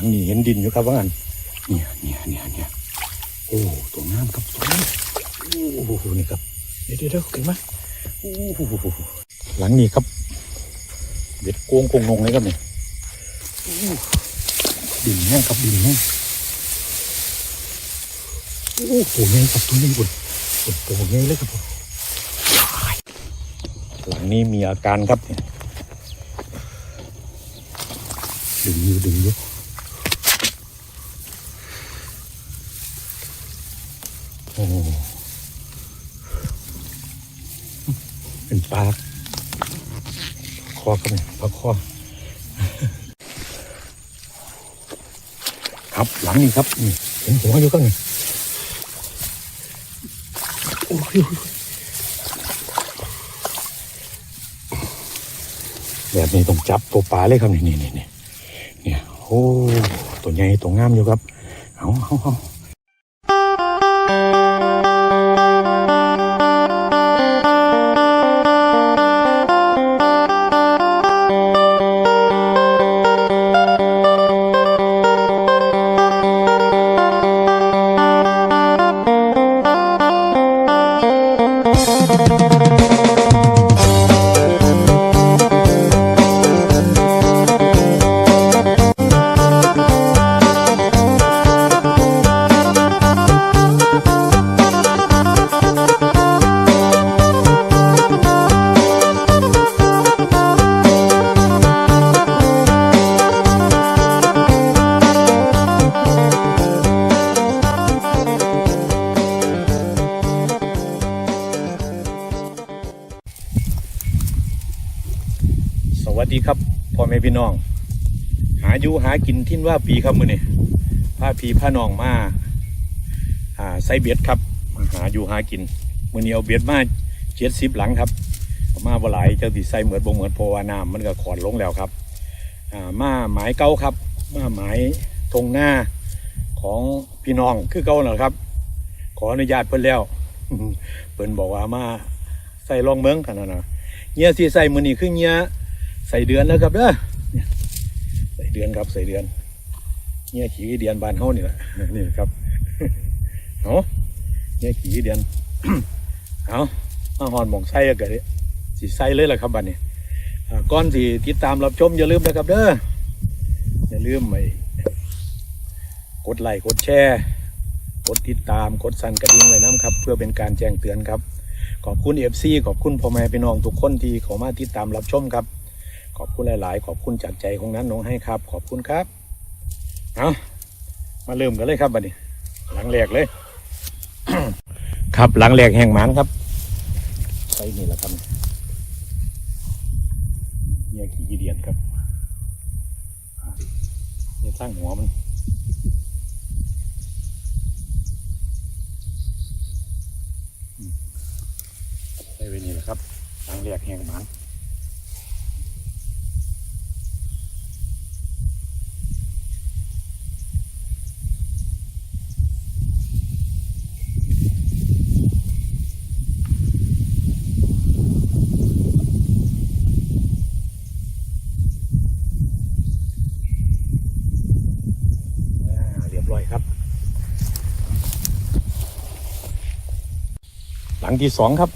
ลังนี้เห็นดินอยู่ครับว่างันเนี่ยเนี่ยเนี่ยเนี่ยโอ้ตัวงามครับตัวงามโอ้โหนี่ครับเดี๋ยวเดี๋ยวเดี๋ยวขึ้นมาโอ้โหหลังนี้ครับเด็ดโกงโกงงงเลยครับเนี่ยดินแห้งครับดินแห้งโอ้ตัวใหญ่ครับตัวใหญ่บุญบุญตัวใหญ่เลยครับผมหลังนี้มีอาการครับเนี่ยดึงอยู่ดึงอยู่โอ้เป็นปลา คอครับเนี่ยปลาคอครับหลังนี้ครับนี่เห็นหัวอยู่ข้างนี้โอ้ยแบบนี้ต้องจับตัวปลาเลยครับนี่นี่นี่นี่เนี่ยโอ้ตัวใหญ่ตัวงามอยู่ครับเอาเอาเอา อยู่หากินทิ้นว่าปีครับมือนี่พาพีพานองมาอ่าใส่เบ็ดครับมาหาอยู่หากินมือนี้เอาเบ็ดมาเจ็ดสิบหลังครับ มาบ่หลายเจ้าที่ใส่เหมือนบ่เหมือนเพวาน้ำมันก็ขอนลงแล้วครับอ่ามาหมายเก้าครับ มาหมายทงหน้าของพี่น้องคือเก้าน่ะครับ ขออนุญาตเพิ่นแล้วเพิ่นบอกว่ามาใส่ลองเมืองกันนะนะเงี้ยที่ใส่มือนี้คือเงี้ยใส่เดือนแล้วครับเด้อ เดือนครับใส่เดือนเนี่ยขี่เดือนบานเฮานี่แหละนี่ครับเอาเนี่ยขี่เดือนเอามาหอนหมองไส้ก็ได้สิใส่เลยล่ะครับบัดนี้อ่ก่อนที่ติดตามรับชมอย่าลืมนะครับเด้ออย่าลืมไปกดไลค์กดแชร์กดติดตามกดสั่นกระดิ่งไว้น้ำครับ เพื่อเป็นการแจ้งเตือนครับ ขอบคุณเอฟซีขอบคุณพ่อแม่พี่น้องทุกคนที่เข้ามาติดตามรับชมครับ ขอบคุณหลาย ๆ ขอบคุณจากใจของนั้นน้องให้ครับ ขอบคุณครับเอามาเริ่มกันเลยครับบัดนี้ หลังแรกเลย ครับหลังแรกแห่งหมันครับใส่นี่แหละครับเนี่ยขี่เดียนครับเนี่ยตั้างหัวมันใส่ไว้นี่แหละครับหลังแรกแห่งหมัน อ่าเรียบร้อยครับ หลั งที่สองครับ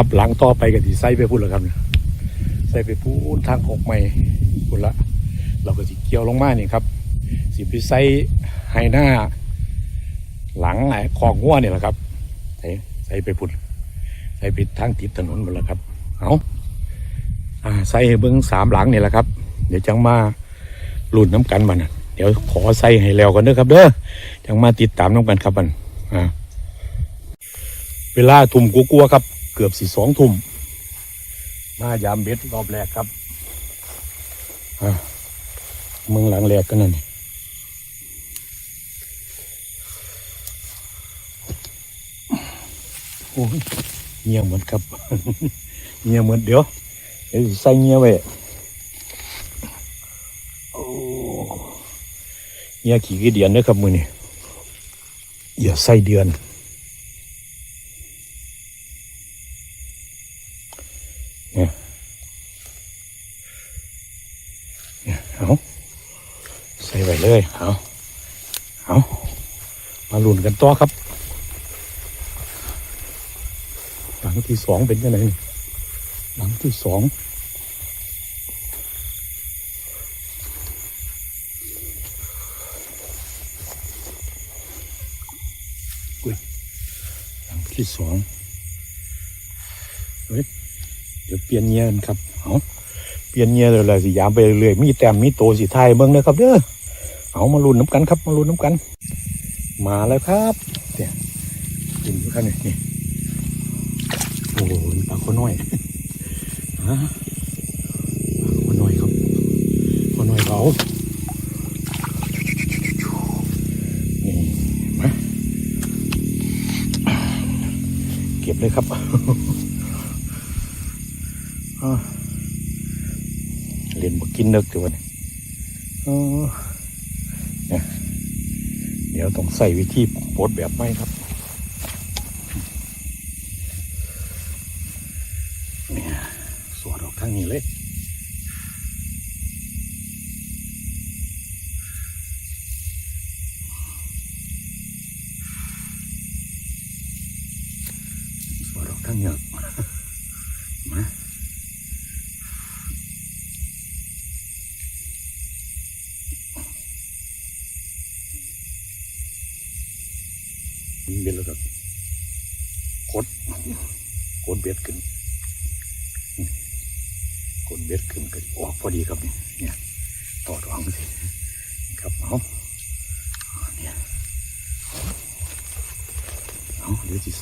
ครับ หลังต่อไปก็สิใส่ไปพุ่นแล้วครับใส่ไปพูนทางออกใหม่พุ่นละ เราก็สิเกี่ยวลงมาเนี่ยครับ สิไปใส่ไฮหน้า หลังไอ้ของงัวนี่ยแหละครับใส่ใส่ไปพุ่นใส่ไปทางติดถนนหมดแล้วครับ เอาอ่าใส่ให้เบิ้องสามหลังเนี่ยแหละครับ เดี๋ยวจังมาลุ่นน้ำกันมันนเดี๋ยวขอใส่ให้แล้วกันเด้อครับ เด้อจังมาติดตามน้ำกันครับมันอ่าเวลาทุ่มกลัวๆครับ เกือบสี่สองทุ่มมายามเบ็ดรอบแรกครับเมืองหลังแรกกันนั่นโอ้ยเงียบเหมือนครับ เงียบเหมือนเดี๋ยวเดี๋ยวใส่เงียบไว้เงียขี่กี่เดือนนะครับมือนี่อย่าใส่เดือน เนี่ยเนี่ยเอาใส่ไว้เลย เอาเอามาลุ้นกันต่อครับหลังที่สองเป็นยังไงหลังที่สองอุ้ยหลังที่สอง เดี๋ยวเปลี่ยนเงียนครับเอาเปลี่ยนเงียเลยเลยสิยามไปเรื่อยมีแต้มมีโตสีไทยเบิ่งเลยครับเด้อเอามาลุ้นน้ำกันครับ มาลุ้นน้ำกัน มาแล้วครับเนี่ยกินอยู่ครับนี่นี่โอ้โหปลาขน้อยฮะปลาข้อน้อยครับข้อน้อยเขาเก็บเลยครับ เรียนบกินเนึกตัวนี้อ๋อเนี่ยเดี๋ยวต้องใส่วิธีปลดแบบไม่ครับเนี่ยสวดออกทางนี้เลยสวดออกทางเหงือ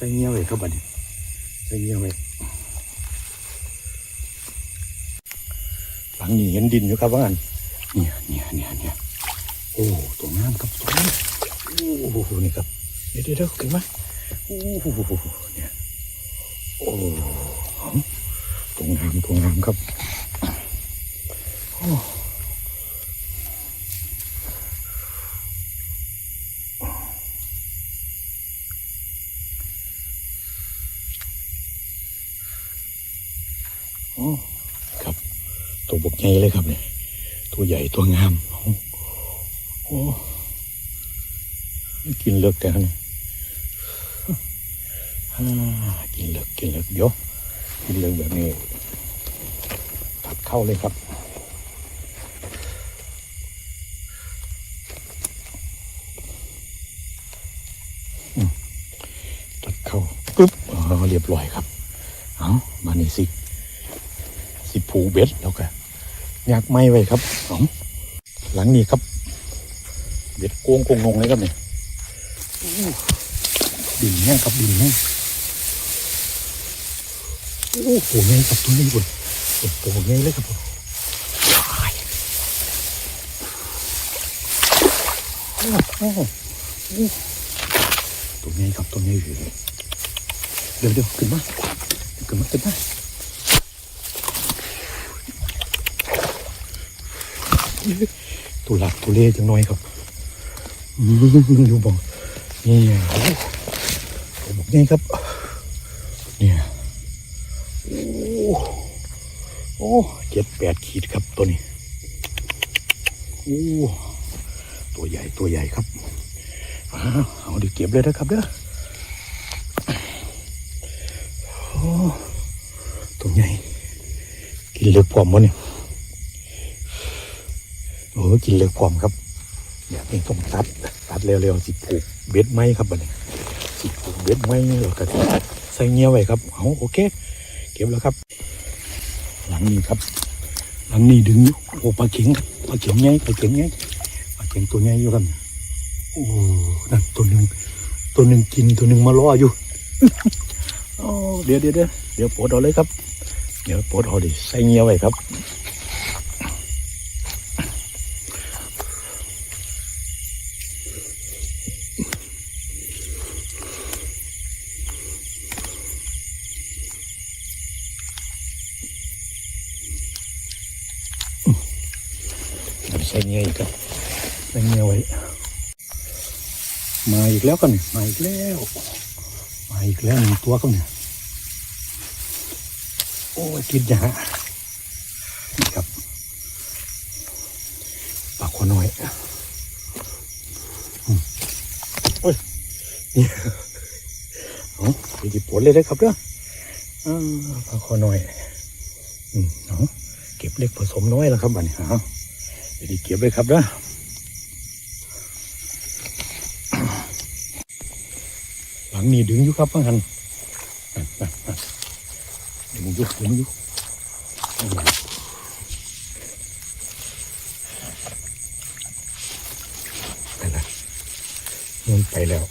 ส่เงี้ยวไว้ครับบัดนี้ใส่เงี้ยวไว้หลังนี้เห็นดินอยู่ครับว่างันเนี่ยเนี่ยเนี่ยเนี่ยโอ้ตัวงามครับตัวงามโอ้โหนี่ครับเดี๋ยวเดี๋ยวเดี๋ยวขึ้นมาโอ้โหเนี่ยโอ้ตรงงามตรงงามครับโอ้ ตัวบกใหญ่เลยครับเนี่ยตัวใหญ่ตัวงามโอ้กินเลือกแต่เนี่ยกินเลิกกินเลิกเดี๋ยวกินเลิกแบบนี้ตัดเข้าเลยครับตัดเข้าปึ๊บเรียบร้อยครับ เอามานี่สิ สิผูเบ็ดแล้วกัน อยากไม้ไว้ครับหลังนี้ครับเบ็ดโกงโกงงงเลยครับเนี่ยดินแห้งครับดินแห้งโอ้โหใหญ่ครับตัวนี้บุญโอ้โหใหญ่เลยครับผมโอ้โหตัวใหญ่ครับตัวใหญ่เดี๋ยวเดี๋ยวขึ้นมาขึ้นมาขึ้นมา ตัวหลักตัวเล่จังน้อยครับอืมดูบอกนี่โอ้โหตัวบอกใหญ่ครับ เนี่ยโอ้โอ้เจ็ดแปดขีดครับตัวนี้โอ้ตัวใหญ่ตัวใหญ่ครับเอาดิเก็บเลยนะครับเด้อโอ้นเลือกพร้อมมั้เนี่ย โอ้กินเลือกพร้อมครับแบบนี้ต้องตัดตัดเร็วๆสิผูกเบ็ดไหมครับบัดนี้สิผูกเบ็ดไมแล้วก็ใส่เงี้ยวไว้ครับเอาโอเค เก็บแล้วครับ หลังนี้ครับ หลังนี้ดึงโอ้ปลาเข็งครับปลาเข็งใหญ่ปลาเข็งใหญ่ปลาเข็งตัวใหญ่อยู่ครับโอ้นั่นตัวหนึ่งตัวหนึ่งกินตัวหนึ่งมารออยู่เดี๋ยวเดี๋ยวเดี๋ยวเดี๋ยวปลดเอาเลยครับ เดี๋ยวปลดเอาดิใส่เงี้ยวไว้ครับ ใส่เงียไว้มาอีกแล้วกันยมาอีกแล้วมาอีกแล้วหนึ่งตัวครับเนี่ยโอ้ยกินยานี่ครับปากขวน้อยโอ้ยนี่เอาไปหยิบผลเลยนะครับเด้ออ่าปากขวน้อยอืมเอาเก็บเล็กผสมน้อยแล้วครับบัดนี้เอาไปดีเก็บเลยครับเด้อ ลังนี่ดึงอยู่ครับพ่อหันดึงอยู่ดึงอยู่ไปแล้วมันไปแล้ว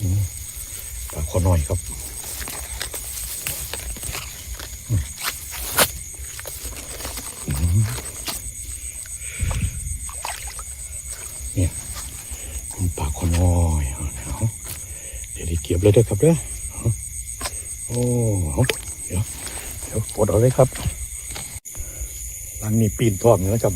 อืมปลาขอหน่อยครับอืมเนี่ย คุณปากคนน้อยเอาเอา เดี๋ยด้เก็บเลยเด้อครับเด้อโอ้เอาเดี๋ยวเดี๋ยวปลดเอาเลยครับหลังนี้ปีนทอดเนื้อครับ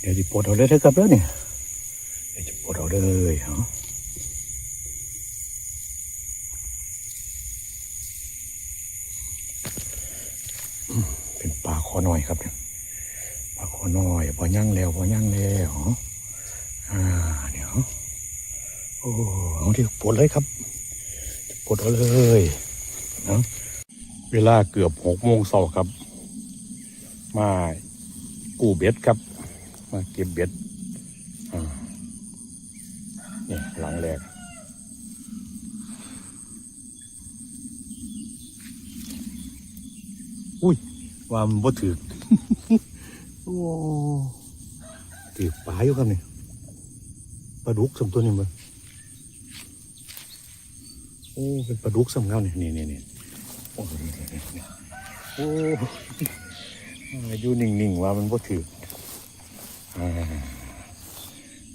เดี๋ยวจะปลดเอาเลยเด้อครับเด้อเนี่ยเดี๋ยวจะปลดเอาเลยเอา เป็นปลาคอน้อยครับเนี่ยปลาคอน้ อยพอย่างแล้วพอย่างแล้วอ่าเดี๋ยวโอ้เอาที่ปลดเลยครับปลดเอาเลยนะเวลาเกือบหกโมงเช้าครับ มากู้เบ็ดครับ มาเก็บเบ็ดอ่านี่หลังแรกอุ้ยว่ามันบ่ถือ โอ้ถือปลาอยู่ครับนี่ปลาดุกสมตัวนี้มันโอ้ เป็นปลาดุกสมเงาเนี่ยนี่นี่นี่โอ้นี่นี่นี่โอ้อยู่นิ่งๆว่ามันบ่ถือ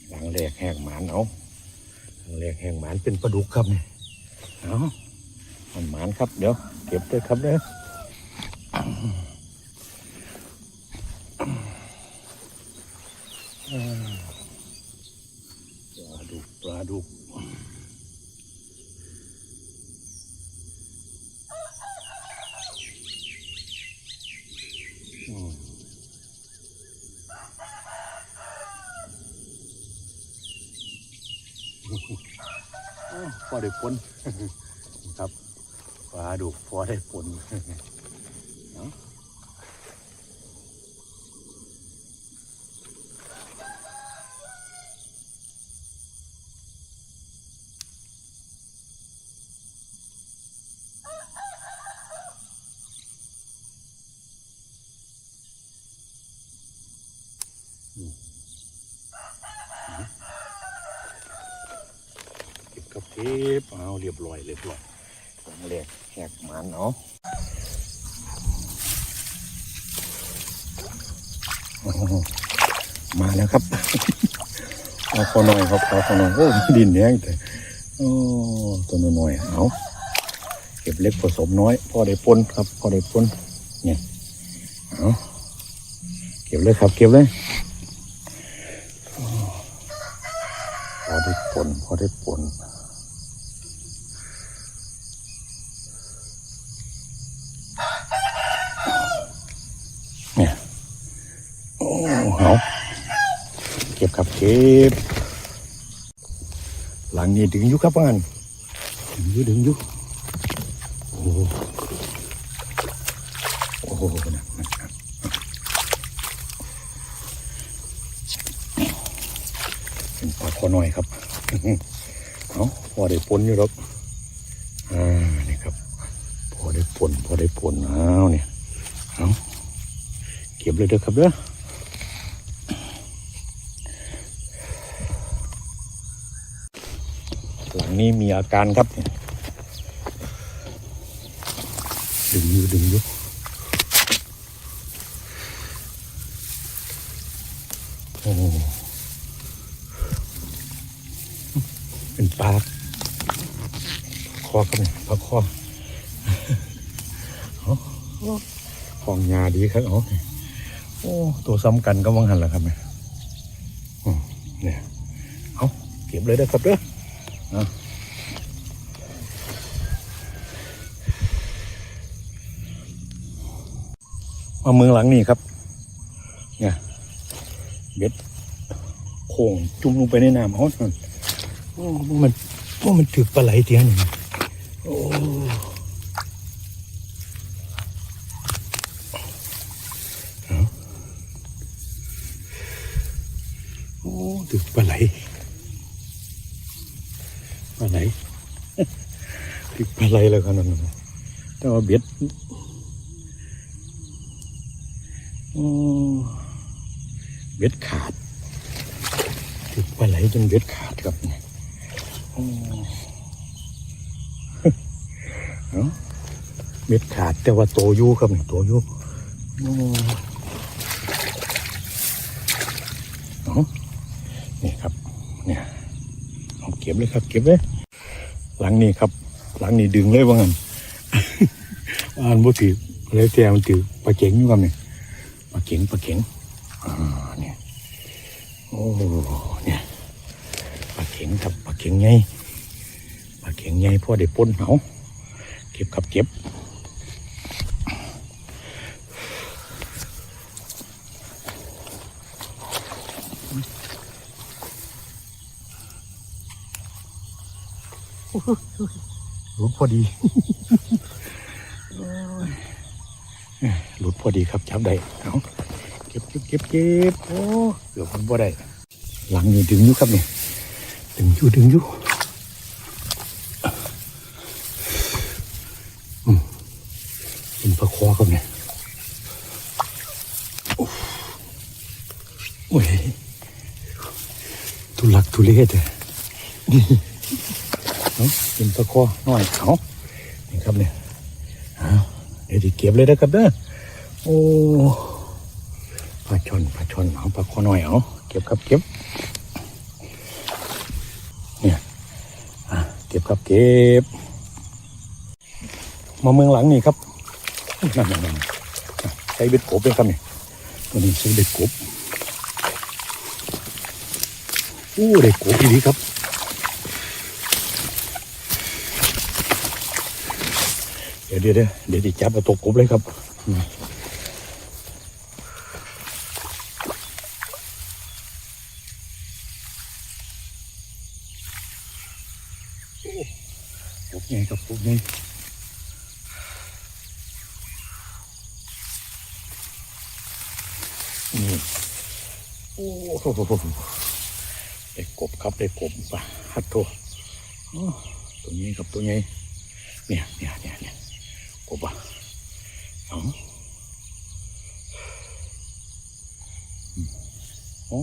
หลังแรกแหกหมานเอาหลังแรกแหกหมานเป็นปลาดุกครับนี่เอาหมานครับเดี๋ยว เก็บด้วยครับเด้อ ปลาดุกปลาดุกพอได้ผลครับปลาดุกพอได้ผลเนาะ เก็บกับเก็บเอาเรียบร้อยเรียบร้อยของแรกแหกหมันเนาะมาแล้วครับเอาคอหน่อยครับเอาคอหน่อยโอ้ดินแห้งแต่โอ้ตัวน้อยเอาเก็บเล็กผสมน้อยพอได้ปนครับพอได้ปนเนี่ยเอาเก็บเลยครับเก็บเลย ผลพอได้ผลเนี่ยโอ้เหาเก็บครับเก็บ หลังนี้ดึงยุครับบ้านดึงยุดึงยุโอ้โอ้นะเป็นปลาคอน้อยครับ เอาพอได้ปนอยู่หรอกอ่านี่ครับ พอได้ปนพอได้ปนเอาเนี่ยเอาเก็บเลยเด้อครับเด้อหลังนี้มีอาการครับ ดึงอยู่ดึงอยู่โอ้เป็นปลาคอครับเนี่ยปลาคอเอาของยาดี ครับเอาโอ้ตัวซ้ำกันก็วังหันแหละครับเนี่ยเนี่ยเอาเก็บเลยนะครับเด้อมาเมืองหลังนี่ครับ เนี่ยเบ็ดโค้งจุ่มลงไปในน้ำเขาโอ้มันว่ามันถือปลาไหลเทียนนี่โอ้เอาโอ้ถือปลาไหลปลาไหล ถื อปลาไหลแล้วครับนั่นแต่ว่าเบ็ดเบ็ดขาดติดปลาไหลจนเบ็ดขาดครับเนี่ยเบ็ดขาดแต่ว่าโตอยู่ครับนี่โตอยู่เอานี่ครับ เนี่ยเอาเก็บเลยครับ เก็บเลยหลังนี้ครับ หลังนี้ดึงเลยว่างั้นอ่านบ่ถือเลยแต่มันถือปลาเจ๋งอยู่ครับเนี่ยปลาเข็งปลาเข็งอ่าเนี่ยโอ้เนี่ยปลาเข็งครับปลาเข็งไงปลาเข็งไงพ่อได้ป้นเหาเก็บครับเก็บห ลุดพอดีหลุดพอดีครับจับได้เอาเก็บเก็บเก็บเก็บโอ้เกือบมันบ่ได้หลังนี่ดึงอยู่ครับเนี่ยดึงอยู่ดึงอยู่อืมเป็นปลาคอครับเนี่ยโอ้โอ้ยทุลักทุเลเลยเอาเป็นปลา คอน้อยเขานี่ครับเนี่ยเดี๋ยวจะเก็บเลยนะครับเด้อโอ้ปลาชอนปลาชอนเอาปลาคอน้อยเอาเก็บครับเก็บเนี่ยอะเก็บครับเก็บ มาเมืองหลังนี่ครับนั่นนั่นนั่นใช้เบ็ดกบเป็นครับเนี่ยตัวนี้ใช้เบ็ดกบโอ้ได้กบดีครับ ดี๋ยวเดี๋ยวเดี๋ยวเดี๋ยวจะจับเอาตัวกบเลยครับอืมโอ้กบไงครับกบไงนี่โอ้โหได้กบครับได้กบปะฮัดโต้ตัวนี้ครับตัวใหญ่เนี่ยเนี่ยเนี่ยเนี่ย กบอะเอาโอ้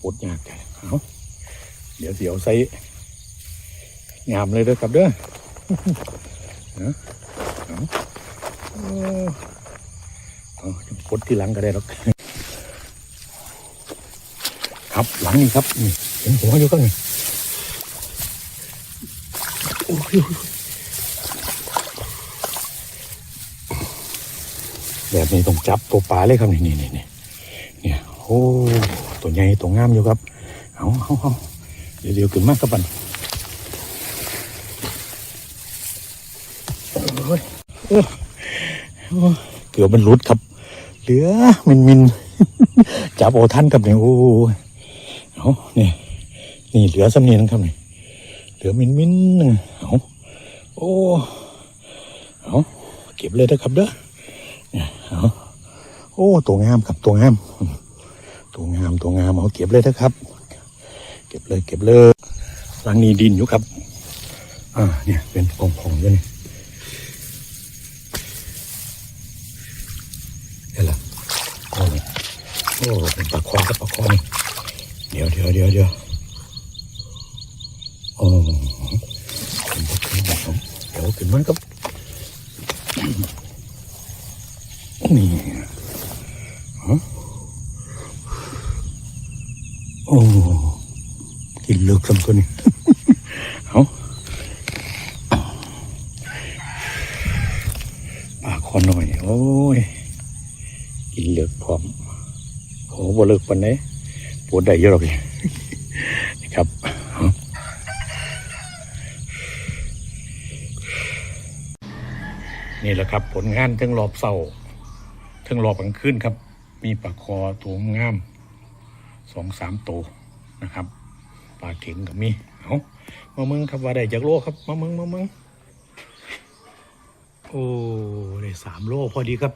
ปวดยากจังเอาเดี๋ยวเสียวใส่งามเลยเด้อครับเด้อเอาเอาโอ้าปวดที่หลังก็ได้หรอกครับหลังนี่ครับนี่เห็นหัวอยู่ก็นี่โอ้ย แบบนี้ต้องจับตัวปลาเลยครับนี่นี่นี่เนี่ยโอ้ตัวใหญ่ตัวงามอยู่ครับเอาเอาเอาเดี๋ยวเดี๋ยวขึ้นมากครับบันโอ้ยโอ้เกือบมันหลุดครับ เหลือมินมินจับโอท่านครับเนี่ยโอ้เอาเนี่ยนี่เหลือสำเนียงครับนี่เหลือมินมินเอาโอ้เอาเก็บเลยนะครับเด้อ เอาโอ้ตัวงามครับตัวงามตัวงามตัวงามเอาเก็บเลยนะครับ เก็บเลยเก็บเลยรังนี้ดินอยู่ครับ อ่าเนี่ยเป็นกองผองด้วยนี่เห็นละโอ้โอ้เป็นปลาคอครับปลาคอนี่เดี๋ยวเดี๋ยวเดี๋ยวเดี๋ยวโอ้เป็นปลาคอเดี๋ยวขึ้นมาครับ นี่ฮะโอ้กินเลือกสำตัวนี้เอาปลาคอหน่อย โอ้ย กินเลือกพร้อมโอ้บ่เลิกปันไหนปวดได้เยอะหรอกพี่นี่ครับนี่แหละครับผลงานทั้งรอบเศร้า ทั้งรอบกลางคืนครับ มีปลาคอตัวงามสองสามตัวนะครับปลาเข็งกับมีเอามามึงครับว่าได้จากโลครับมามึงมามึงโอ้ได้สามโลพอดีครับ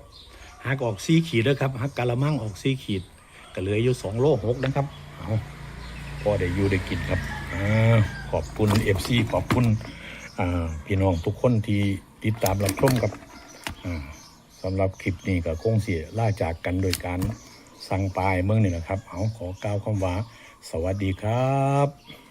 หักออกสี่ขีดแล้วครับหักกะละมังออกสี่ขีดก็เหลืออยู่สองโลหกนะครับเอาพอได้อยู่ได้กินครับอ่าขอบคุณเอฟซีขอบคุณพี่น้องทุกคนที่ติดตามรับชมครับอ่าำหรับคลิปนี้ก็คงเสียล่าจากกันโดยการสั่งปลายเมืองนี่แหละครับ เอาขอกล่าวคำว่า สวัสดีครับ